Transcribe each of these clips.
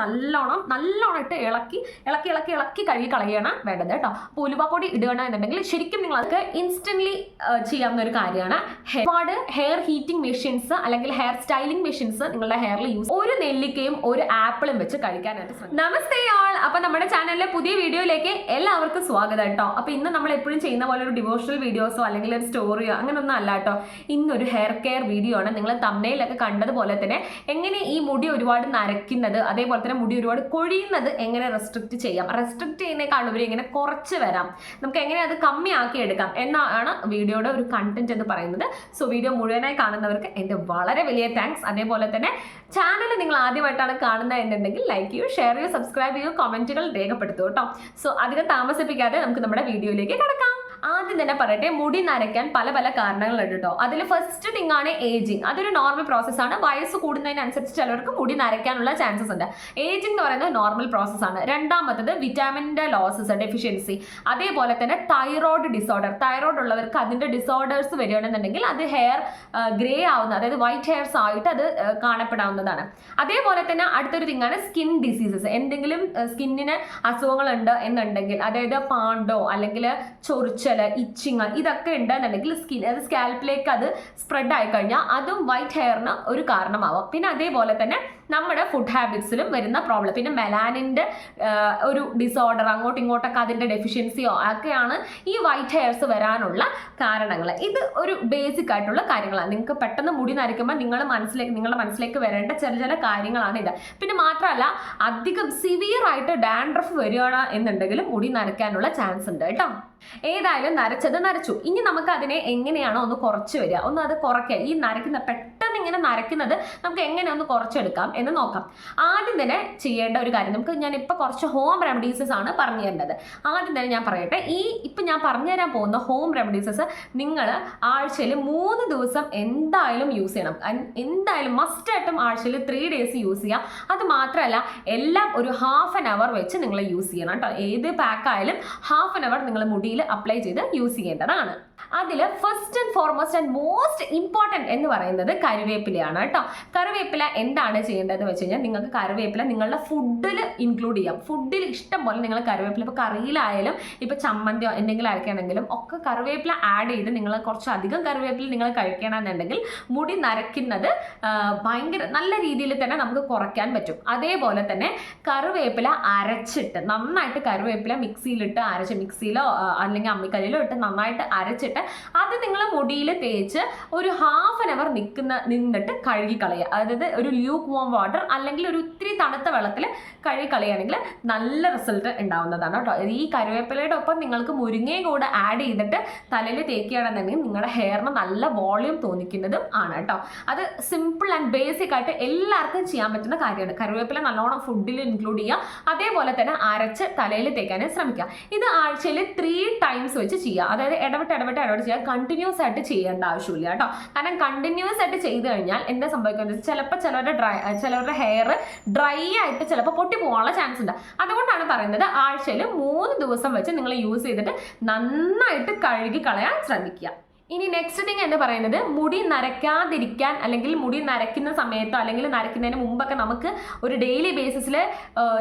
നല്ലോണം നല്ലോണം ഇട്ട് ഇളക്കി ഇളക്കി ഇളക്കി ഇളക്കി കഴുകി കളയാണ് വേണ്ടത് കേട്ടോ. അപ്പോൾ ഉലുവാപ്പൊടി ഇടുകയാണ് എന്നുണ്ടെങ്കിൽ ശരിക്കും നിങ്ങൾ അതൊക്കെ ഇൻസ്റ്റന്റ്ലി ചെയ്യാവുന്ന ഒരു കാര്യമാണ് ഒരുപാട് ഹെയർ ഹീറ്റിംഗ് മെഷീൻസ് അല്ലെങ്കിൽ ഹെയർ സ്റ്റൈലിംഗ് മെഷീൻസ് നിങ്ങളുടെ ഹെയറിൽ യൂസ് ഒരു നെല്ലിക്കയും ഒരു ആപ്പിളും വെച്ച് കഴിക്കാനായിട്ട് ശ്രമിക്കും നമസ്തേ ആൾ അപ്പൊ നമ്മുടെ ചാനലിലെ പുതിയ വീഡിയോയിലേക്ക് എല്ലാവർക്കും സ്വാഗതം കേട്ടോ. അപ്പൊ ഇന്ന് നമ്മൾ എപ്പോഴും ചെയ്യുന്ന പോലെ ഒരു ഡിവോഷണൽ വീഡിയോസോ അല്ലെങ്കിൽ ഒരു സ്റ്റോറിയോ അങ്ങനൊന്നും അല്ല കേട്ടോ. ഇന്നൊരു ഹെയർ കെയർ വീഡിയോ ആണ്. നിങ്ങൾ തമ്മയിലൊക്കെ കണ്ടതുപോലെ തന്നെ എങ്ങനെ ഈ മുടി ഒരുപാട് നരയ്ക്കുന്നത് അതേപോലെ തന്നെ മുടി ഒരുപാട് കൊഴിയുന്നത് എങ്ങനെ റെസ്ട്രിക്ട് ചെയ്യാം? റെസ്ട്രിക്ട് ചെയ്യുന്നേക്കാൾ ഉപരി എങ്ങനെ കുറച്ച് വരാം. നമുക്ക് എങ്ങനെ അത് കമ്മിയാക്കി എടുക്കാം എന്നാണ് വീഡിയോയുടെ ഒരു കണ്ടന്റ് എന്ന് പറയുന്നത്. സോ വീഡിയോ മുഴുവനായി കാണുന്നവർക്ക് എന്റെ വളരെ വലിയ താങ്ക്സ് അതേപോലെ തന്നെ ചാനൽ നിങ്ങൾ ആദ്യമായിട്ടാണ് കാണുന്നത് എന്നുണ്ടെങ്കിൽ ലൈക്ക് ചെയ്യൂ ഷെയർ ചെയ്യൂ സബ്സ്ക്രൈബ് ചെയ്യൂ കമന്റുകൾ രേഖപ്പെടുത്തൂ കേട്ടോ. സോ അധികം താമസിപ്പിക്കാതെ നമുക്ക് നമ്മുടെ വീഡിയോയിലേക്ക് കിടക്കാം. ആദ്യം തന്നെ പറയട്ടെ മുടി നരയ്ക്കാൻ പല പല കാരണങ്ങളുണ്ട് കേട്ടോ അതിൽ ഫസ്റ്റ് തിങ് ആണ് ഏജിങ് അതൊരു നോർമൽ പ്രോസസ് ആണ്. വയസ്സ് കൂടുന്നതിനനുസരിച്ച് ചിലർക്ക് മുടി നരയ്ക്കാനുള്ള ചാൻസസ് ഉണ്ട്. ഏജിങ് എന്ന് പറയുന്നത് നോർമൽ പ്രോസസ് ആണ്. രണ്ടാമത്തത് വിറ്റാമിന്റെ ലോസസ് ഡെഫിഷ്യൻസി അതേപോലെ തന്നെ തൈറോയ്ഡ് ഡിസോർഡർ തൈറോയ്ഡ് ഉള്ളവർക്ക് അതിന്റെ ഡിസോർഡേഴ്സ് വരികയാണെന്നുണ്ടെങ്കിൽ അത് ഹെയർ ഗ്രേ ആവുന്ന അതായത് വൈറ്റ് ഹെയർസ് ആയിട്ട് അത് കാണപ്പെടാവുന്നതാണ്. അതേപോലെ തന്നെ അടുത്തൊരു തിങ്ങാണ് സ്കിൻ ഡിസീസസ് എന്തെങ്കിലും സ്കിന്നിന് അസുഖങ്ങളുണ്ട് എന്നുണ്ടെങ്കിൽ അതായത് പാണ്ടോ അല്ലെങ്കിൽ ചൊറിച്ചൽ ഇച്ചിങ് ഇതൊക്കെ ഉണ്ടെന്നുണ്ടെങ്കിൽ സ്കിൻ അതായത് സ്കാൽപ്പിലേക്ക് അത് സ്പ്രെഡ് ആയി കഴിഞ്ഞാൽ അതും വൈറ്റ് ഹെയറിന് ഒരു കാരണമാവാം. പിന്നെ അതേപോലെ തന്നെ നമ്മുടെ ഫുഡ് ഹാബിറ്റ്സിലും വരുന്ന പ്രോബ്ലം പിന്നെ മെലാനിന്റെ ഒരു ഡിസോർഡർ അങ്ങോട്ടും ഇങ്ങോട്ടൊക്കെ അതിന്റെ ഡെഫിഷ്യൻസിയോ ഒക്കെയാണ് ഈ വൈറ്റ് ഹെയർസ് വരാനുള്ള കാരണങ്ങൾ. ഇത് ഒരു ബേസിക് ആയിട്ടുള്ള കാര്യങ്ങളാണ്. നിങ്ങൾക്ക് പെട്ടെന്ന് മുടി നരയ്ക്കുമ്പോൾ നിങ്ങൾ മനസ്സിലേക്ക് നിങ്ങളുടെ മനസ്സിലേക്ക് വരേണ്ട ചെറിയ ചില കാര്യങ്ങളാണ് ഇത്. പിന്നെ മാത്രമല്ല അധികം സിവിയർ ആയിട്ട് ഡാൻഡ്രഫ് വരികയാണ് എന്നുണ്ടെങ്കിൽ മുടി നരയ്ക്കാനുള്ള ചാൻസ് ഉണ്ട് കേട്ടോ. ഏതായാലും നരച്ചത് നരച്ചു. ഇനി നമുക്ക് അതിനെ എങ്ങനെയാണോ ഒന്ന് കുറച്ച് വരിക. ഒന്ന് അത് കുറയ്ക്കുക. ഈ നരയ്ക്കുന്ന പെട്ടെന്ന് ഇങ്ങനെ നരയ്ക്കുന്നത് നമുക്ക് എങ്ങനെ ഒന്ന് കുറച്ചെടുക്കാം എന്ന് നോക്കാം. ആദ്യം തന്നെ ചെയ്യേണ്ട ഒരു കാര്യം നമുക്ക് ഞാൻ ഇപ്പോൾ കുറച്ച് ഹോം റെമഡീസസ് ആണ് പറഞ്ഞു തരേണ്ടത്. ആദ്യം തന്നെ ഞാൻ പറയട്ടെ ഈ ഇപ്പം ഞാൻ പറഞ്ഞു തരാൻ പോകുന്ന ഹോം റെമഡീസസ് നിങ്ങൾ ആഴ്ചയിൽ മൂന്ന് ദിവസം എന്തായാലും യൂസ് ചെയ്യണം. എന്തായാലും എന്തായാലും മസ്റ്റായിട്ടും ആഴ്ചയിൽ ത്രീ ഡേയ്സ് യൂസ് ചെയ്യാം. അത് മാത്രമല്ല എല്ലാം ഒരു ഹാഫ് ആൻ അവർ വെച്ച് നിങ്ങൾ യൂസ് ചെയ്യണം കേട്ടോ. ഏത് പാക്കായാലും ഹാഫ് ആൻ അവർ നിങ്ങൾ മുടിയിൽ അപ്ലൈ ചെയ്ത് യൂസ് ചെയ്യേണ്ടതാണ്. അതിൽ first and foremost and most important എന്ന് പറയുന്നത് കറിവേപ്പിലയാണ് കേട്ടോ. കറിവേപ്പില എന്താണ് ചെയ്യേണ്ടതെന്ന് വെച്ച് കഴിഞ്ഞാൽ നിങ്ങൾക്ക് കറിവേപ്പില നിങ്ങളുടെ ഫുഡിൽ ഇൻക്ലൂഡ് ചെയ്യാം. ഫുഡിൽ ഇഷ്ടം പോലെ നിങ്ങൾ കറിവേപ്പില ഇപ്പോൾ കറിയിലായാലും ഇപ്പോൾ ചമ്മന്തിയോ എന്തെങ്കിലും അരക്കുകയാണെങ്കിലും ഒക്കെ കറിവേപ്പില ആഡ് ചെയ്ത് നിങ്ങൾ കുറച്ചധികം കറിവേപ്പില നിങ്ങൾ കഴിക്കണമെന്നുണ്ടെങ്കിൽ മുടി നരയ്ക്കുന്നത് ഭയങ്കര നല്ല രീതിയിൽ തന്നെ നമുക്ക് കുറയ്ക്കാൻ പറ്റും. അതേപോലെ തന്നെ കറിവേപ്പില അരച്ചിട്ട് നന്നായിട്ട് കറിവേപ്പില മിക്സിയിലിട്ട് അരച്ച് മിക്സിയിലോ അല്ലെങ്കിൽ അമ്മിക്കല്ലിലോ ഇട്ട് നന്നായിട്ട് അരച്ചിട്ട് അത് നിങ്ങൾ മുടിയിൽ തേച്ച് ഒരു ഹാഫ് ആൻ അവർ നിൽക്കുന്ന നിന്നിട്ട് കഴുകി കളയുക അതായത് ഒരു ലൂക്ക് വോം വാട്ടർ അല്ലെങ്കിൽ ഒരു ഒത്തിരി തണുത്ത വെള്ളത്തിൽ കഴുകി കളയുകയാണെങ്കിൽ നല്ല റിസൾട്ട് ഉണ്ടാവുന്നതാണ് കേട്ടോ. ഈ കരുവേപ്പിലയുടെ ഒപ്പം നിങ്ങൾക്ക് മുരിങ്ങയും കൂടെ ആഡ് ചെയ്തിട്ട് തലയിൽ തേക്കുകയാണെന്നുണ്ടെങ്കിൽ നിങ്ങളുടെ ഹെയറിന് നല്ല വോളിയം തോന്നിക്കുന്നതും ആണ് കേട്ടോ. അത് സിമ്പിൾ ആൻഡ് ബേസിക് ആയിട്ട് എല്ലാവർക്കും ചെയ്യാൻ പറ്റുന്ന കാര്യമാണ്. കറിവേപ്പില നല്ലോണം ഫുഡിൽ ഇൻക്ലൂഡ് ചെയ്യുക. അതേപോലെ തന്നെ അരച്ച് തലയിൽ തേക്കാനും ശ്രമിക്കുക. ഇത് ആഴ്ചയിൽ ത്രീ ടൈംസ് വെച്ച് ചെയ്യുക. അതായത് ഇടവിട്ട് ഇടവിട്ട് ഇടവിട്ട് ചെയ്യുക കണ്ടിന്യൂസ് ആയിട്ട് ചെയ്യേണ്ട ആവശ്യമില്ല കേട്ടോ. കാരണം കണ്ടിന്യൂസ് ആയിട്ട് ചെയ്ത് കഴിഞ്ഞാൽ എന്താ സംഭവിക്കുന്നത് ചിലപ്പോൾ ചിലവരുടെ ഡ്രൈ ചിലവരുടെ ഹെയർ ഡ്രൈ ആയിട്ട് ചിലപ്പോൾ പൊട്ടി പോകാനുള്ള ചാൻസ് ഉണ്ട്. അതുകൊണ്ടാണ് പറയുന്നത് ആഴ്ചയിൽ മൂന്ന് ദിവസം വെച്ച് നിങ്ങൾ യൂസ് ചെയ്തിട്ട് നന്നായിട്ട് കഴുകി കളയാൻ ശ്രമിക്കുക. ഇനി നെക്സ്റ്റ് തിങ് എന്ന് പറയുന്നത്? മുടി നരയ്ക്കാതിരിക്കാൻ അല്ലെങ്കിൽ മുടി നരക്കുന്ന സമയത്തോ അല്ലെങ്കിൽ നരയ്ക്കുന്നതിന് മുമ്പൊക്കെ നമുക്ക് ഒരു ഡെയിലി ബേസിസിൽ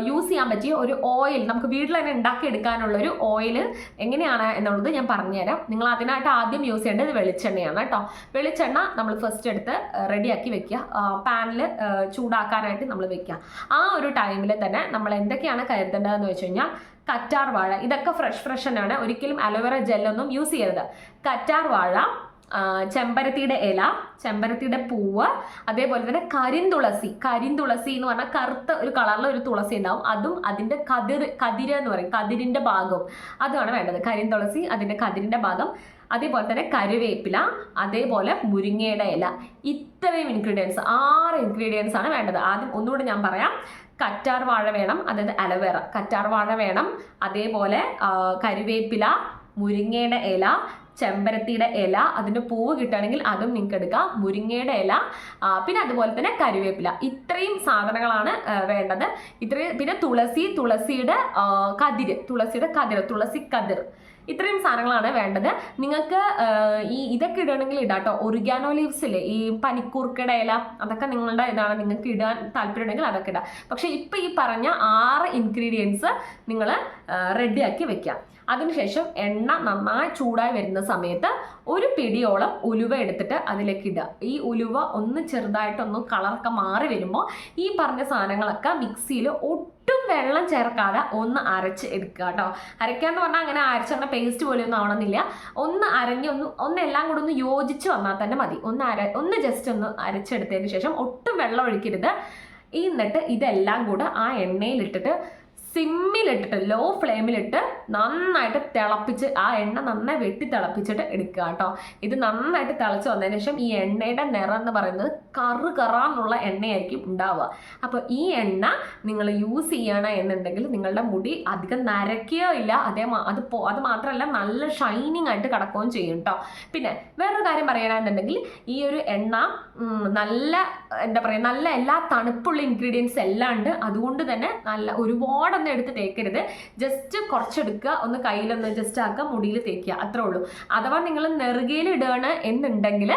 യൂസ് ചെയ്യാൻ പറ്റിയ ഒരു ഓയിൽ നമുക്ക് വീട്ടിൽ തന്നെ ഉണ്ടാക്കിയെടുക്കാനുള്ള ഒരു ഓയിൽ എങ്ങനെയാണ് എന്നുള്ളത് ഞാൻ പറഞ്ഞുതരാം. നിങ്ങൾ അതിനായിട്ട് ആദ്യം യൂസ് ചെയ്യേണ്ടത് വെളിച്ചെണ്ണയാണ് കേട്ടോ. വെളിച്ചെണ്ണ നമ്മൾ ഫസ്റ്റ് എടുത്ത് റെഡിയാക്കി വെക്കുക. പാനിൽ ചൂടാക്കാനായിട്ട് നമ്മൾ വെക്കുക. ആ ഒരു ടൈമിൽ തന്നെ നമ്മൾ എന്തൊക്കെയാണ് കരുതേണ്ടതെന്ന് വെച്ച് കഴിഞ്ഞാൽ കറ്റാർ വാഴ. ഇതൊക്കെ ഫ്രഷ് ഫ്രഷ് തന്നെയാണ്. ഒരിക്കലും അലോവേറ ജെല്ലൊന്നും യൂസ് ചെയ്യരുത്. കറ്റാർ വാഴ ചെമ്പരത്തിയുടെ ഇല ചെമ്പരത്തിയുടെ പൂവ് അതേപോലെ തന്നെ കരിന്തുളസി. കരിന്തുളസി എന്ന് പറഞ്ഞാൽ കറുത്ത ഒരു കളറിൽ ഒരു തുളസി ഉണ്ടാവും. അതും അതിന്റെ കതിർ കതിര് എന്ന് പറയും. കതിരിന്റെ ഭാഗവും. അതുമാണ് വേണ്ടത്. കരിന്തുളസി അതിന്റെ കതിരിന്റെ ഭാഗം. അതേപോലെ തന്നെ കരുവേപ്പില അതേപോലെ മുരിങ്ങയുടെ ഇല. ഇത്രയും ഇൻഗ്രീഡിയൻസ് ആറ് ഇൻഗ്രീഡിയൻസ് ആണ് വേണ്ടത്. ആദ്യം ഒന്നുകൂടി ഞാൻ പറയാം. കറ്റാർ വാഴ വേണം അതായത് അലവേറ. കറ്റാർ വാഴ വേണം അതേപോലെ കരുവേപ്പില മുരിങ്ങയുടെ ഇല ചെമ്പരത്തിയുടെ ഇല അതിന്റെ പൂവ് കിട്ടുകയാണെങ്കിൽ അതും നിങ്ങൾക്ക് എടുക്കാം. മുരിങ്ങയുടെ ഇല പിന്നെ അതുപോലെ തന്നെ കരുവേപ്പില ഇത്രയും സാധനങ്ങളാണ് വേണ്ടത്. ഇത്രയും പിന്നെ തുളസി തുളസിയുടെ കതിര്. തുളസിയുടെ കതിർ തുളസി കതിർ ഇത്രയും സാധനങ്ങളാണ് വേണ്ടത്. നിങ്ങൾക്ക് ഈ ഇതൊക്കെ ഇടണമെങ്കിൽ ഇടാട്ടോ. ഒറിഗാനോ ലീവ്സ് ഇല്ലേ? ഈ പനിക്കൂർക്കട ഇല അതൊക്കെ നിങ്ങളുടെ ഇതാണ്. നിങ്ങൾക്ക് ഇടാൻ താല്പര്യമുണ്ടെങ്കിൽ അതൊക്കെ ഇടാം. പക്ഷേ ഇപ്പം ഈ പറഞ്ഞ ആറ് ഇൻഗ്രീഡിയൻസ് നിങ്ങൾ റെഡിയാക്കി വെക്കാം. അതിനുശേഷം എണ്ണ നന്നായി ചൂടായി വരുന്ന സമയത്ത് ഒരു പിടിയോളം ഉലുവ എടുത്തിട്ട് അതിലേക്ക് ഇടുക. ഈ ഉലുവ ഒന്ന് ചെറുതായിട്ടൊന്ന് കളറൊക്കെ മാറി വരുമ്പോൾ ഈ പറഞ്ഞ സാധനങ്ങളൊക്കെ മിക്സിയിൽ ഒട്ടും വെള്ളം ചേർക്കാതെ ഒന്ന് അരച്ച് എടുക്കുക കേട്ടോ. അരയ്ക്കുക എന്ന് പറഞ്ഞാൽ അങ്ങനെ അരച്ച് അങ്ങനെ പേസ്റ്റ് പോലെ ഒന്നും ആവണമെന്നില്ല. ഒന്ന് അരഞ്ഞ് ഒന്ന് ഒന്ന് എല്ലാം കൂടെ ഒന്ന് യോജിച്ച് വന്നാൽ തന്നെ മതി. ഒന്ന് അര ഒന്ന് ജസ്റ്റ് ഒന്ന് അരച്ചെടുത്തതിന് ശേഷം ഒട്ടും വെള്ളം ഒഴിക്കരുത്. എന്നിട്ട് ഇതെല്ലാം കൂടെ ആ എണ്ണയിലിട്ടിട്ട് സിമ്മിലിട്ടിട്ട് ലോ ഫ്ലെയിമിലിട്ട് നന്നായിട്ട് തിളപ്പിച്ച് ആ എണ്ണ നന്നായി വെട്ടി തിളപ്പിച്ചിട്ട് എടുക്കുക കേട്ടോ. ഇത് നന്നായിട്ട് തിളച്ച് വന്നതിന് ശേഷം ഈ എണ്ണയുടെ നിറം എന്ന് പറയുന്നത് കറു കറാന്നുള്ള എണ്ണയായിരിക്കും ഉണ്ടാവുക. അപ്പോൾ ഈ എണ്ണ നിങ്ങൾ യൂസ് ചെയ്യണം എന്നുണ്ടെങ്കിൽ നിങ്ങളുടെ മുടി അധികം നരയ്ക്കുകയോ ഇല്ല അതേ അത് അത് മാത്രമല്ല നല്ല ഷൈനിങ് ആയിട്ട് കിടക്കുകയും ചെയ്യും കേട്ടോ. പിന്നെ വേറൊരു കാര്യം പറയണമെന്നുണ്ടെങ്കിൽ ഈ ഒരു എണ്ണ നല്ല എന്താ പറയുക നല്ല എല്ലാ തണുപ്പുള്ള ഇൻഗ്രീഡിയൻസ് എല്ലാം ഉണ്ട്. അതുകൊണ്ട് തന്നെ നല്ല ഒരുപാടൊന്നും എടുത്ത് തേക്കരുത്. ജസ്റ്റ് കുറച്ചെടുക്കുക. ഒന്ന് കയ്യിലൊന്ന് ജസ്റ്റ് ആക്കുക. മുടിയിൽ തേക്കുക. അത്രേ ഉള്ളൂ. അഥവാ നിങ്ങൾ നെറുകയിൽ ഇടുകയാണ് എന്നുണ്ടെങ്കിൽ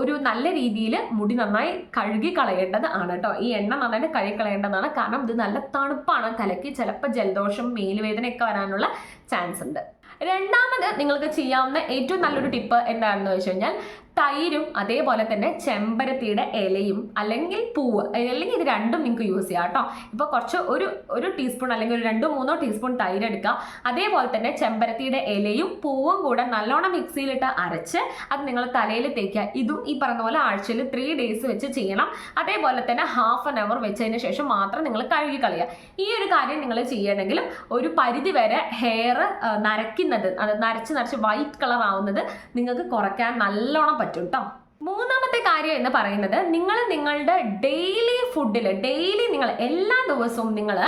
ഒരു നല്ല രീതിയിൽ മുടി നന്നായി കഴുകി കളയേണ്ടത് ആണ് കേട്ടോ. ഈ എണ്ണ നന്നായിട്ട് കഴുകി കളയേണ്ടതാണ്. കാരണം ഇത് നല്ല തണുപ്പാണ്. തലയ്ക്ക് ചിലപ്പോൾ ജലദോഷം മേലുവേദനയൊക്കെ വരാനുള്ള ചാൻസ് ഉണ്ട്. രണ്ടാമത് നിങ്ങൾക്ക് ചെയ്യാവുന്ന ഏറ്റവും നല്ലൊരു ടിപ്പ് എന്താണെന്ന് വെച്ച് കഴിഞ്ഞാൽ തൈരും അതേപോലെ തന്നെ ചെമ്പരത്തിയുടെ ഇലയും അല്ലെങ്കിൽ പൂവ് അല്ലെങ്കിൽ ഇത് രണ്ടും നിങ്ങൾക്ക് യൂസ് ചെയ്യാം കേട്ടോ. ഇപ്പോൾ കുറച്ച് ഒരു ഒരു ടീസ്പൂൺ അല്ലെങ്കിൽ ഒരു രണ്ടോ മൂന്നോ ടീസ്പൂൺ തൈര് എടുക്കുക അതേപോലെ തന്നെ ചെമ്പരത്തിയുടെ ഇലയും പൂവും കൂടെ നല്ലോണം മിക്സിയിലിട്ട് അരച്ച് അത് നിങ്ങൾ തലയിൽ തേക്കുക. ഇതും ഈ പറഞ്ഞ പോലെ ആഴ്ചയിൽ ത്രീ ഡേയ്സ് വെച്ച് ചെയ്യണം. അതേപോലെ തന്നെ ഹാഫ് ആൻ അവർ വെച്ചതിന് ശേഷം മാത്രം നിങ്ങൾ കഴുകി കളയുക. ഈ ഒരു കാര്യം നിങ്ങൾ ചെയ്യണമെങ്കിലും ഒരു പരിധി വരെ ഹെയർ നരയ്ക്കുന്നത് അത് നരച്ച് നരച്ച് വൈറ്റ് കളർ ആവുന്നത് നിങ്ങൾക്ക് കുറയ്ക്കാൻ നല്ലോണം പറ്റും. കേട്ടോ മൂന്നാമത്തെ കാര്യം എന്ന് പറയുന്നത് നിങ്ങൾ നിങ്ങളുടെ ഡെയിലി ഫുഡിൽ ഡെയിലി നിങ്ങൾ എല്ലാ ദിവസവും നിങ്ങൾ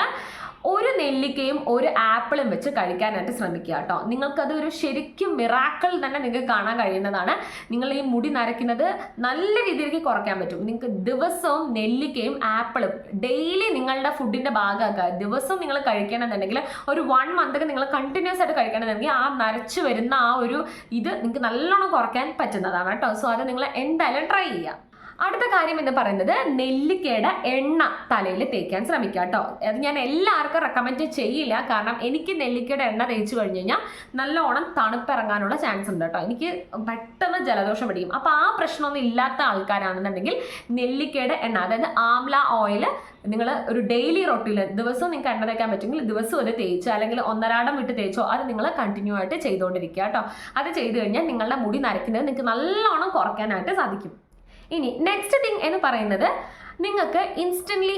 ഒരു നെല്ലിക്കയും ഒരു ആപ്പിളും വെച്ച് കഴിക്കാനായിട്ട് ശ്രമിക്കുക കേട്ടോ. നിങ്ങൾക്കത് ഒരു ശരിക്കും മിറാക്കൾ തന്നെ നിങ്ങൾക്ക് കാണാൻ കഴിയുന്നതാണ്. നിങ്ങൾ ഈ മുടി നരയ്ക്കുന്നത് നല്ല രീതിയിലേക്ക് കുറയ്ക്കാൻ പറ്റും. നിങ്ങൾക്ക് ദിവസവും നെല്ലിക്കയും ആപ്പിളും ഡെയിലി നിങ്ങളുടെ ഫുഡിന്റെ ഭാഗമാക്കുക. ദിവസവും നിങ്ങൾ കഴിക്കണമെന്നുണ്ടെങ്കിൽ ഒരു വൺ മന്തൊക്കെ നിങ്ങൾ കണ്ടിന്യൂസ് ആയിട്ട് കഴിക്കണമെന്നുണ്ടെങ്കിൽ ആ നരച്ചു വരുന്ന ആ ഒരു ഇത് നിങ്ങൾക്ക് നല്ലോണം കുറയ്ക്കാൻ പറ്റുന്നതാണ് കേട്ടോ. സോ അത് നിങ്ങൾ എന്തായാലും ട്രൈ ചെയ്യുക. അടുത്ത കാര്യം എന്ന് പറയുന്നത് നെല്ലിക്കയുടെ എണ്ണ തലയിൽ തേക്കാൻ ശ്രമിക്കുക കേട്ടോ അത് ഞാൻ എല്ലാവർക്കും റെക്കമെൻഡ് ചെയ്യില്ല. കാരണം എനിക്ക് നെല്ലിക്കയുടെ എണ്ണ തേച്ച് കഴിഞ്ഞ് കഴിഞ്ഞാൽ നല്ലോണം തണുപ്പിറങ്ങാനുള്ള ചാൻസ് ഉണ്ട് കേട്ടോ എനിക്ക് പെട്ടെന്ന് ജലദോഷം പിടിക്കും. അപ്പോൾ ആ പ്രശ്നമൊന്നും ഇല്ലാത്ത ആൾക്കാരാണെന്നുണ്ടെങ്കിൽ നെല്ലിക്കയുടെ എണ്ണ അതായത് ആംല ഓയിൽ നിങ്ങൾ ഒരു ഡെയിലി റൊട്ടീൽ ദിവസവും നിങ്ങൾക്ക് എണ്ണ തേക്കാൻ പറ്റുമെങ്കിൽ ദിവസവും അത് തേച്ച് അല്ലെങ്കിൽ ഒന്നരാടം വിട്ട് തേച്ചോ അത് നിങ്ങൾ കണ്ടിന്യൂ ആയിട്ട് ചെയ്തുകൊണ്ടിരിക്കുക കേട്ടോ അത് ചെയ്തു കഴിഞ്ഞാൽ നിങ്ങളുടെ മുടി നരയ്ക്കുന്നത് നിങ്ങൾക്ക് നല്ലോണം കുറയ്ക്കാനായിട്ട് സാധിക്കും. ഇനി നെക്സ്റ്റ് തിങ് എന്ന് പറയുന്നത് നിങ്ങൾക്ക് ഇൻസ്റ്റന്റ്ലി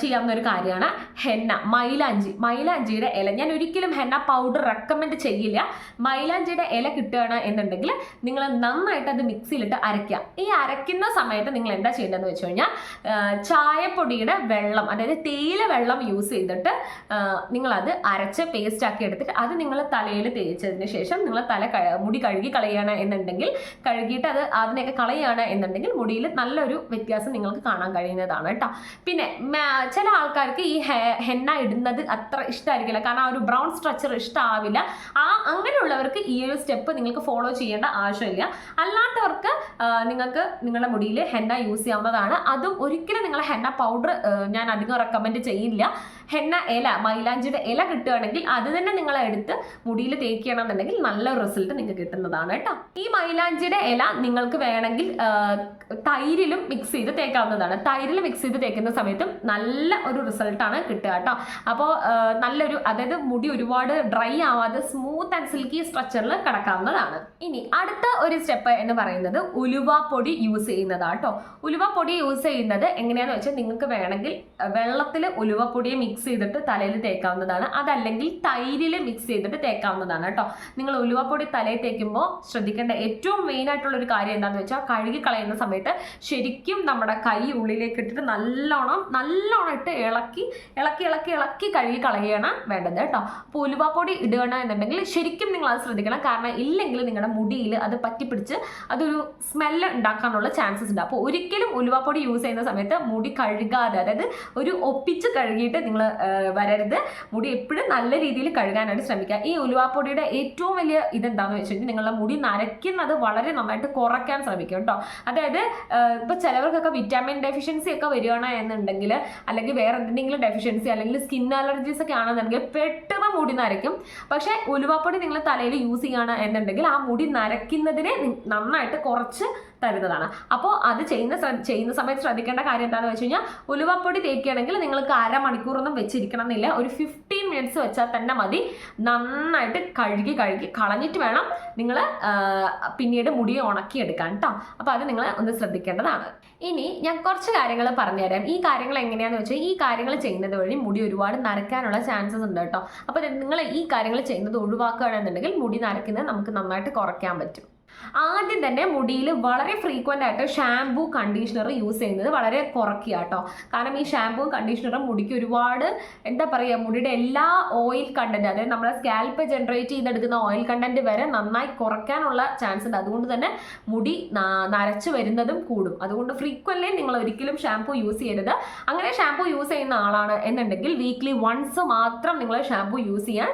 ചെയ്യാവുന്ന ഒരു കാര്യമാണ് ഹെന്ന മൈലാഞ്ചി. മൈലാഞ്ചിയുടെ ഇല. ഞാൻ ഒരിക്കലും ഹെന്ന പൗഡർ റെക്കമെൻഡ് ചെയ്യില്ല. മൈലാഞ്ചിയുടെ ഇല കിട്ടുകയാണ് എന്നുണ്ടെങ്കിൽ നിങ്ങൾ നന്നായിട്ട് അത് മിക്സിയിലിട്ട് അരയ്ക്കുക. ഈ അരയ്ക്കുന്ന സമയത്ത് നിങ്ങൾ എന്താ ചെയ്യേണ്ടതെന്ന് വെച്ച് കഴിഞ്ഞാൽ ചായപ്പൊടിയുടെ വെള്ളം അതായത് തേയില വെള്ളം യൂസ് ചെയ്തിട്ട് നിങ്ങളത് അരച്ച് പേസ്റ്റ് ആക്കി എടുത്തിട്ട് അത് നിങ്ങൾ തലയിൽ തേച്ചതിന് ശേഷം നിങ്ങൾ തല മുടി കഴുകി കളയുകയാണ് എന്നുണ്ടെങ്കിൽ കഴുകിയിട്ട് അത് അതിനെയൊക്കെ കളയുകയാണ് എന്നുണ്ടെങ്കിൽ മുടിയിൽ നല്ലൊരു വ്യത്യാസം നിങ്ങൾക്ക് കാണാൻ കഴിയുന്നതാണ് കേട്ടോ. പിന്നെ ചില ആൾക്കാർക്ക് ഈ ഹെന്ന ഇടുന്നത് അത്ര ഇഷ്ടമായിരിക്കില്ല കാരണം ആ ഒരു ബ്രൗൺ സ്ട്രക്ചർ ഇഷ്ടമാവില്ല ആ അങ്ങനെയുള്ളവർക്ക് ഈ ഒരു സ്റ്റെപ്പ് നിങ്ങൾക്ക് ഫോളോ ചെയ്യേണ്ട ആവശ്യമില്ല. അല്ലാത്തവർക്ക് നിങ്ങൾക്ക് നിങ്ങളുടെ മുടിയിൽ ഹെന്ന യൂസ് ചെയ്യാവുന്നതാണ്. അതും ഒരിക്കലും നിങ്ങൾ ഹെന്ന പൗഡർ ഞാൻ അധികം റെക്കമെൻഡ് ചെയ്യില്ല. ഹെന്ന ഇല മൈലാഞ്ചിയുടെ ഇല കിട്ടുകയാണെങ്കിൽ അത് തന്നെ നിങ്ങൾ എടുത്ത് മുടിയിൽ തേക്കുകയാണെന്നുണ്ടെങ്കിൽ നല്ല റിസൾട്ട് നിങ്ങൾക്ക് കിട്ടുന്നതാണ് കേട്ടോ. ഈ മൈലാഞ്ചിയുടെ ഇല നിങ്ങൾക്ക് വേണമെങ്കിൽ തൈരിലും മിക്സ് ചെയ്ത് തേക്കാവുന്നതാണ്. തൈരിൽ മിക്സ് ചെയ്ത് തേക്കുന്ന സമയത്തും നല്ല ഒരു റിസൾട്ടാണ് കിട്ടുക കേട്ടോ. അപ്പോൾ നല്ലൊരു അതായത് മുടി ഒരുപാട് ഡ്രൈ ആവാതെ സ്മൂത്ത് ആൻഡ് സിൽക്കി സ്ട്രക്ചറിൽ കിടക്കാവുന്നതാണ്. ഇനി അടുത്ത ഒരു സ്റ്റെപ്പ് എന്ന് പറയുന്നത് ഉലുവ പൊടി യൂസ് ചെയ്യുന്നതാണ് കേട്ടോ. ഉലുവ പൊടി യൂസ് ചെയ്യുന്നത് എങ്ങനെയാണെന്ന് വെച്ചാൽ നിങ്ങൾക്ക് വേണമെങ്കിൽ വെള്ളത്തിൽ ഉലുവ പൊടിയെ മിക്സ് ചെയ്തിട്ട് തലയിൽ തേക്കാവുന്നതാണ്. അതല്ലെങ്കിൽ തൈരിൽ മിക്സ് ചെയ്തിട്ട് തേക്കാവുന്നതാണ് കേട്ടോ. നിങ്ങൾ ഉലുവപ്പൊടി തലയിൽ തേക്കുമ്പോൾ ശ്രദ്ധിക്കേണ്ട ഏറ്റവും മെയിൻ ആയിട്ടുള്ള ഒരു കാര്യം എന്താണെന്ന് വെച്ചാൽ കഴുകി കളയുന്ന സമയത്ത് ശരിക്കും നമ്മുടെ കൈ ഉള്ളിലേക്ക് ഇട്ടിട്ട് നല്ലോണം നല്ലോണം ഇട്ട് ഇളക്കി ഇളക്കി ഇളക്കി ഇളക്കി കഴുകി കളയാണ് വേണ്ടത് കേട്ടോ. അപ്പോൾ ഉലുവപ്പൊടി ഇടുകയാണ് എന്നുണ്ടെങ്കിൽ ശരിക്കും നിങ്ങൾ അത് ശ്രദ്ധിക്കണം. കാരണം ഇല്ലെങ്കിൽ നിങ്ങളുടെ മുടിയിൽ അത് പറ്റിപ്പിടിച്ച് അതൊരു സ്മെല്ല് ഉണ്ടാക്കാനുള്ള ചാൻസസ് ഉണ്ട്. അപ്പോൾ ഒരിക്കലും ഉലുവപ്പൊടി യൂസ് ചെയ്യുന്ന സമയത്ത് മുടി കഴുകാതെ അതായത് ഒരു ഒപ്പിച്ച് കഴുകിയിട്ട് നിങ്ങൾ വരരുത്. മുടി എപ്പോഴും നല്ല രീതിയിൽ കഴുകാനായിട്ട് ശ്രമിക്കുക. ഈ ഉലുവാപ്പൊടിയുടെ ഏറ്റവും വലിയ ഇതെന്താണെന്ന് വെച്ചിട്ടുണ്ടെങ്കിൽ നിങ്ങളുടെ മുടി നരയ്ക്കുന്നത് വളരെ നന്നായിട്ട് കുറയ്ക്കാൻ ശ്രമിക്കുക കേട്ടോ. അതായത് ഇപ്പോൾ ചിലവർക്കൊക്കെ വിറ്റാമിൻ ഡെഫിഷ്യൻസി ഒക്കെ വരികയാണ് എന്നുണ്ടെങ്കിൽ അല്ലെങ്കിൽ വേറെ എന്തെങ്കിലും ഡെഫിഷ്യൻസി അല്ലെങ്കിൽ സ്കിൻ അലർജീസ് ഒക്കെ ആണെന്നുണ്ടെങ്കിൽ പെട്ടെന്ന് മുടി നരയ്ക്കും. പക്ഷേ ഉലുവാപ്പൊടി നിങ്ങൾ തലയിൽ യൂസ് ചെയ്യുകയാണ് എന്നുണ്ടെങ്കിൽ ആ മുടി നരയ്ക്കുന്നതിനെ നന്നായിട്ട് കുറച്ച് തരുന്നതാണ്. അപ്പോൾ അത് ചെയ്യുന്ന ചെയ്യുന്ന സമയത്ത് ശ്രദ്ധിക്കേണ്ട കാര്യം എന്താണെന്ന് വെച്ച് കഴിഞ്ഞാൽ ഉലുവപ്പൊടി തേക്കുകയാണെങ്കിൽ നിങ്ങൾക്ക് അരമണിക്കൂറൊന്നും വെച്ചിരിക്കണം എന്നില്ല ഒരു ഫിഫ്റ്റീൻ മിനിറ്റ്സ് വെച്ചാൽ തന്നെ മതി. നന്നായിട്ട് കഴുകി കഴുകി കളഞ്ഞിട്ട് വേണം നിങ്ങൾ പിന്നീട് മുടി ഉണക്കിയെടുക്കാൻ കേട്ടോ അപ്പോൾ അത് നിങ്ങൾ ഒന്ന് ശ്രദ്ധിക്കേണ്ടതാണ്. ഇനി ഞാൻ കുറച്ച് കാര്യങ്ങൾ പറഞ്ഞുതരാം. ഈ കാര്യങ്ങൾ എങ്ങനെയാന്ന് വെച്ചാൽ ഈ കാര്യങ്ങൾ ചെയ്യുന്നത് വഴി മുടി ഒരുപാട് നരക്കാനുള്ള ചാൻസസ് ഉണ്ട് കേട്ടോ അപ്പോൾ നിങ്ങൾ ഈ കാര്യങ്ങൾ ചെയ്യുന്നത് ഒഴിവാക്കുകയാണെന്നുണ്ടെങ്കിൽ മുടി നരയ്ക്കുന്നത് നമുക്ക് നന്നായിട്ട് കുറയ്ക്കാൻ പറ്റും. ആദ്യം തന്നെ മുടിയിൽ വളരെ ഫ്രീക്വന്റ് ആയിട്ട് ഷാംപൂ കണ്ടീഷണർ യൂസ് ചെയ്യുന്നത് വളരെ കുറയ്ക്കുക കേട്ടോ. കാരണം ഈ ഷാംപൂ കണ്ടീഷണറും മുടിക്ക് ഒരുപാട് എന്താ പറയുക മുടിയുടെ എല്ലാ ഓയിൽ കണ്ടന്റ് അതായത് നമ്മുടെ സ്കാൽപ്പ് ജനറേറ്റ് ചെയ്തെടുക്കുന്ന ഓയിൽ കണ്ടന്റ് വരെ നന്നായി കുറയ്ക്കാനുള്ള ചാൻസ് ഉണ്ട്. അതുകൊണ്ട് തന്നെ മുടി നരച്ച് വരുന്നതും കൂടും. അതുകൊണ്ട് ഫ്രീക്വന്റ്ലി നിങ്ങൾ ഒരിക്കലും ഷാംപൂ യൂസ് ചെയ്യരുത്. അങ്ങനെ ഷാംപൂ യൂസ് ചെയ്യുന്ന ആളാണ് എന്നുണ്ടെങ്കിൽ വീക്ക്ലി വൺസ് മാത്രം നിങ്ങൾ ഷാംപൂ യൂസ് ചെയ്യാൻ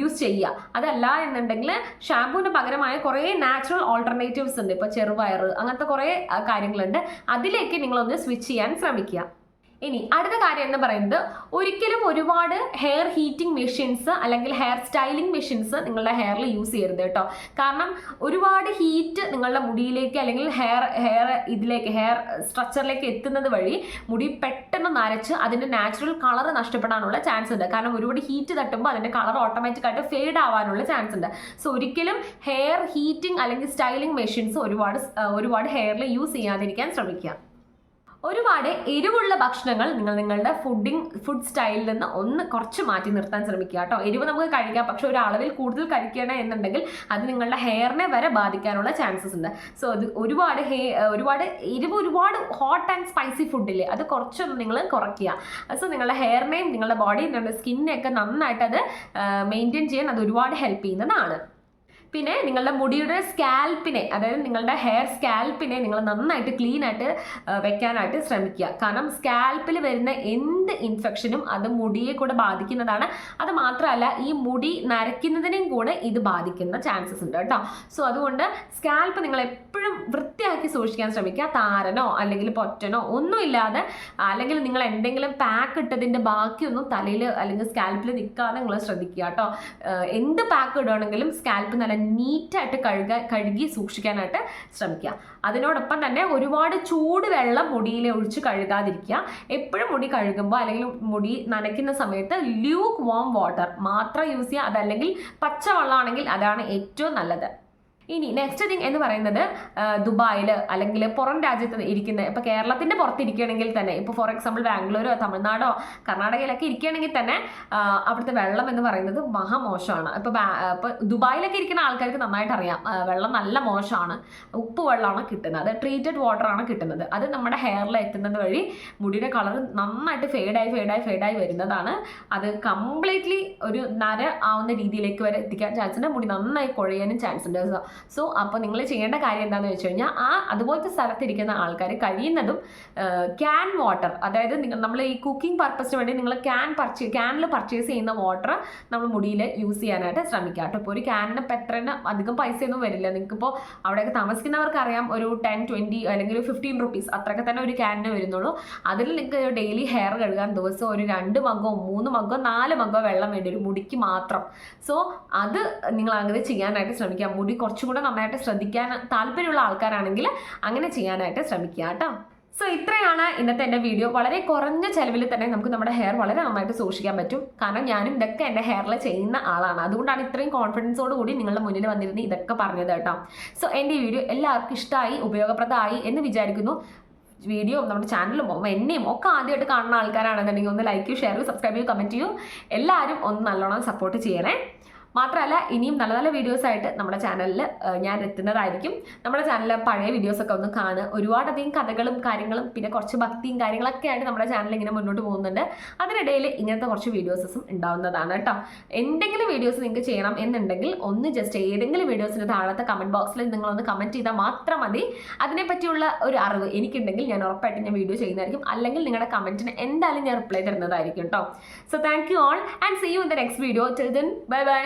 യൂസ് ചെയ്യുക. അതല്ല എന്നുണ്ടെങ്കിൽ ഷാംപൂവിന് പകരമായ കുറേ നാച്ചുറൽ ഓൾട്ടർനേറ്റീവ്സ് ഉണ്ട്. ഇപ്പോൾ ചെറുപയർ അങ്ങനത്തെ കുറേ കാര്യങ്ങളുണ്ട്. അതിലേക്ക് നിങ്ങളൊന്ന് സ്വിച്ച് ചെയ്യാൻ ശ്രമിക്കുക. ഇനി അടുത്ത കാര്യം എന്ന് പറയുന്നത് ഒരിക്കലും ഒരുപാട് ഹെയർ ഹീറ്റിംഗ് മെഷീൻസ് അല്ലെങ്കിൽ ഹെയർ സ്റ്റൈലിംഗ് മെഷീൻസ് നിങ്ങളുടെ ഹെയറിൽ യൂസ് ചെയ്യരുത് കേട്ടോ. കാരണം ഒരുപാട് ഹീറ്റ് നിങ്ങളുടെ മുടിയിലേക്ക് അല്ലെങ്കിൽ ഹെയർ ഹെയർ ഇതിലേക്ക് ഹെയർ സ്ട്രക്ചറിലേക്ക് എത്തുന്നത് വഴി മുടി പെട്ടെന്ന് നരച്ച് അതിന്റെ നാച്ചുറൽ കളർ നഷ്ടപ്പെടാനുള്ള ചാൻസ് ഉണ്ട്. കാരണം ഒരുപാട് ഹീറ്റ് തട്ടുമ്പോൾ അതിന്റെ കളർ ഓട്ടോമാറ്റിക്കായിട്ട് ഫെയ്ഡ് ആവാനുള്ള ചാൻസ് ഉണ്ട്. സോ ഒരിക്കലും ഹെയർ ഹീറ്റിംഗ് അല്ലെങ്കിൽ സ്റ്റൈലിംഗ് മെഷീൻസ് ഒരുപാട് ഒരുപാട് ഹെയറിൽ യൂസ് ചെയ്യാതിരിക്കാൻ ശ്രമിക്കുക. ഒരുപാട് എരിവുള്ള ഭക്ഷണങ്ങൾ നിങ്ങൾ നിങ്ങളുടെ ഫുഡിങ് ഫുഡ് സ്റ്റൈലിൽ നിന്ന് ഒന്ന് കുറച്ച് മാറ്റി നിർത്താൻ ശ്രമിക്കുക കേട്ടോ. എരിവ് നമുക്ക് കഴിക്കാം പക്ഷെ ഒരു അളവിൽ കൂടുതൽ കഴിക്കണം എന്നുണ്ടെങ്കിൽ അത് നിങ്ങളുടെ ഹെയറിനെ വരെ ബാധിക്കാനുള്ള ചാൻസസ് ഉണ്ട്. സോ അത് ഒരുപാട് ഹേ ഒരുപാട് എരിവ് ഒരുപാട് ഹോട്ട് ആൻഡ് സ്പൈസി ഫുഡില്ലേ അത് കുറച്ചൊന്ന് നിങ്ങൾ കുറയ്ക്കുക. സോ നിങ്ങളുടെ ഹെയറിനെയും നിങ്ങളുടെ ബോഡിയും നിങ്ങളുടെ സ്കിന്നിനെയൊക്കെ നന്നായിട്ട് അത് മെയിന്റെയിൻ ചെയ്യാൻ അത് ഒരുപാട് ഹെൽപ്പ് ചെയ്യുന്നതാണ്. പിന്നെ നിങ്ങളുടെ മുടിയുടെ സ്കാൽപ്പിനെ അതായത് നിങ്ങളുടെ ഹെയർ സ്കാൽപ്പിനെ നിങ്ങൾ നന്നായിട്ട് ക്ലീൻ ആയിട്ട് വെക്കാനായിട്ട് ശ്രമിക്കുക. കാരണം സ്കാൽപ്പിൽ വരുന്ന എന്ത് ഇൻഫെക്ഷനും അത് മുടിയെ കൂടെ ബാധിക്കുന്നതാണ്. അത് മാത്രമല്ല ഈ മുടി നരയ്ക്കുന്നതിനെയും കൂടെ ഇത് ബാധിക്കുന്ന ചാൻസസ് ഉണ്ട് കേട്ടോ. സോ അതുകൊണ്ട് സ്കാൽപ്പ് നിങ്ങൾ എപ്പോഴും വൃത്തിയാക്കി സൂക്ഷിക്കാൻ ശ്രമിക്കുക. താരനോ അല്ലെങ്കിൽ പൊറ്റനോ ഒന്നുമില്ലാതെ അല്ലെങ്കിൽ നിങ്ങൾ എന്തെങ്കിലും പാക്ക് ഇട്ടതിന്റെ ബാക്കിയൊന്നും തലയിൽ അല്ലെങ്കിൽ സ്കാൽപ്പിൽ നിൽക്കാതെ നിങ്ങൾ ശ്രദ്ധിക്കുക കേട്ടോ. എന്ത് പാക്ക് ഇടുകയാണെങ്കിലും സ്കാൽപ്പ് നല്ല നീറ്റായിട്ട് കഴുകാൻ കഴുകി സൂക്ഷിക്കാനായിട്ട് ശ്രമിക്കുക. അതിനോടൊപ്പം തന്നെ ഒരുപാട് ചൂട് വെള്ളം മുടിയിൽ ഒഴിച്ച് കഴുകാതിരിക്കുക. എപ്പോഴും മുടി കഴുകുമ്പോൾ അല്ലെങ്കിൽ മുടി നനയ്ക്കുന്ന സമയത്ത് ലൂക്ക് വാം വാട്ടർ മാത്രം യൂസ് ചെയ്യുക. അതല്ലെങ്കിൽ പച്ചവെള്ളമാണെങ്കിൽ അതാണ് ഏറ്റവും നല്ലത്. ഇനി നെക്സ്റ്റ് തിങ് എന്ന് പറയുന്നത് ദുബായിൽ അല്ലെങ്കിൽ പുറം രാജ്യത്ത് ഇരിക്കുന്ന ഇപ്പോൾ കേരളത്തിന്റെ പുറത്തിരിക്കുകയാണെങ്കിൽ തന്നെ ഇപ്പോൾ ഫോർ എക്സാമ്പിൾ ബാംഗ്ലൂരോ തമിഴ്നാടോ കർണാടകയിലൊക്കെ ഇരിക്കുകയാണെങ്കിൽ തന്നെ അവിടുത്തെ വെള്ളം എന്ന് പറയുന്നത് മഹാമോശമാണ് ഇപ്പോൾ ഇപ്പോൾ ദുബായിലൊക്കെ ഇരിക്കുന്ന ആൾക്കാർക്ക് നന്നായിട്ട് അറിയാം. വെള്ളം നല്ല മോശമാണ്. ഉപ്പ് വെള്ളമാണ് കിട്ടുന്നത്. ട്രീറ്റഡ് വാട്ടറാണ് കിട്ടുന്നത്. അത് നമ്മുടെ ഹെയറിൽ എത്തുന്നത് വഴി മുടിയുടെ കളർ നന്നായിട്ട് ഫെയ്ഡായി ഫെയ്ഡായി ഫെയ്ഡായി വരുന്നതാണ്. അത് കംപ്ലീറ്റ്ലി ഒരു നര ആവുന്ന രീതിയിലേക്ക് വരെ എത്തിക്കാൻ ചാൻസ് ഉണ്ട്. മുടി നന്നായി കുഴയാനും ചാൻസ് ഉണ്ട്. സോ അപ്പോൾ നിങ്ങൾ ചെയ്യേണ്ട കാര്യം എന്താണെന്ന് വെച്ച് കഴിഞ്ഞാൽ ആ അതുപോലത്തെ സ്ഥലത്തിരിക്കുന്ന ആൾക്കാർ കഴിയുന്നതും ക്യാൻ വാട്ടർ അതായത് നമ്മൾ ഈ കുക്കിംഗ് പർപ്പസിന് വേണ്ടി നിങ്ങൾ ക്യാൻ പർച്ചേ ക്യാനിൽ പർച്ചേസ് ചെയ്യുന്ന വാട്ടർ നമ്മൾ മുടിയിൽ യൂസ് ചെയ്യാനായിട്ട് ശ്രമിക്കുക കേട്ടോ ഇപ്പോൾ ഒരു ക്യാനിന് ഇപ്പം എത്ര അധികം പൈസയൊന്നും വരില്ല. നിങ്ങൾക്കിപ്പോൾ അവിടെയൊക്കെ താമസിക്കുന്നവർക്ക് അറിയാം ഒരു ടെൻ ട്വന്റി അല്ലെങ്കിൽ ഫിഫ്റ്റീൻ റുപ്പീസ് അത്രയൊക്കെ തന്നെ ഒരു ക്യാനിന് വരുന്നുള്ളൂ. അതിൽ നിങ്ങൾക്ക് ഡെയിലി ഹെയർ കഴുകാൻ ദിവസം ഒരു രണ്ട് മകോ മൂന്ന് മകോ നാല് മകോ വെള്ളം വേണ്ടി വരും മുടിക്ക് മാത്രം. സോ അത് നിങ്ങൾ അങ്ങനെ ചെയ്യാനായിട്ട് ശ്രമിക്കുക മുടി കുറച്ചും കൂടെ നന്നായിട്ട് ശ്രദ്ധിക്കാൻ താല്പര്യമുള്ള ആൾക്കാരാണെങ്കിൽ അങ്ങനെ ചെയ്യാനായിട്ട് ശ്രമിക്കുക കേട്ടോ. സോ ഇത്രയാണ് ഇന്നത്തെ എന്റെ വീഡിയോ വളരെ കുറഞ്ഞ ചെലവിൽ തന്നെ നമുക്ക് നമ്മുടെ ഹെയർ വളരെ നന്നായിട്ട് സൂക്ഷിക്കാൻ പറ്റും. കാരണം ഞാനും ഇതൊക്കെ എന്റെ ഹെയറിൽ ചെയ്യുന്ന ആളാണ്. അതുകൊണ്ടാണ് ഇത്രയും കോൺഫിഡൻസോട് കൂടി നിങ്ങളുടെ മുന്നിൽ വന്നിരുന്ന് ഇതൊക്കെ പറഞ്ഞത് കേട്ടോ. സോ എന്റെ ഈ വീഡിയോ എല്ലാവർക്കും ഇഷ്ടമായി ഉപയോഗപ്രദമായി എന്ന് വിചാരിക്കുന്നു. വീഡിയോ നമ്മുടെ ചാനലും എന്നെയും ഒക്കെ ആദ്യമായിട്ട് കാണുന്ന ആൾക്കാരാണെന്നുണ്ടെങ്കിൽ ഒന്ന് ലൈക്ക് ചെയ്യൂ ഷെയർ ചെയ്യൂ സബ്സ്ക്രൈബ് ചെയ്യൂ. കമന്റ് ചെയ്യൂ എല്ലാവരും ഒന്ന് നല്ലോണം സപ്പോർട്ട് ചെയ്യണേ. മാത്രമല്ല ഇനിയും നല്ല നല്ല വീഡിയോസ് ആയിട്ട് നമ്മുടെ ചാനലിൽ ഞാൻ എത്തുന്നതായിരിക്കും. നമ്മുടെ ചാനലിലെ പഴയ വീഡിയോസ് ഒക്കെ ഒന്ന് കാണുക. ഒരുപാടധികം കഥകളും കാര്യങ്ങളും പിന്നെ കുറച്ച് ഭക്തിയും കാര്യങ്ങളൊക്കെ ആയിട്ട് നമ്മുടെ ചാനൽ ഇങ്ങനെ മുന്നോട്ട് പോകുന്നുണ്ട്. അതിനിടയിൽ ഇങ്ങനത്തെ കുറച്ച് വീഡിയോസും ഉണ്ടാവുന്നതാണ് കേട്ടോ. എന്തെങ്കിലും വീഡിയോസ് നിങ്ങൾക്ക് ചെയ്യണം എന്നുണ്ടെങ്കിൽ ഒന്ന് ജസ്റ്റ് ഏതെങ്കിലും വീഡിയോസിന് താഴത്തെ കമന്റ് ബോക്സിൽ നിങ്ങളൊന്ന് കമന്റ് ചെയ്താൽ മാത്രം മതി. അതിനെപ്പറ്റിയുള്ള ഒരു അറിവ് എനിക്കുണ്ടെങ്കിൽ ഞാൻ ഉറപ്പായിട്ട് ഞാൻ വീഡിയോ ചെയ്യുന്നതായിരിക്കും. അല്ലെങ്കിൽ നിങ്ങളുടെ കമന്റിന് എന്തായാലും ഞാൻ റിപ്ലൈ തരുന്നതായിരിക്കും കേട്ടോ. So thank you all and see you in the next video till then bye bye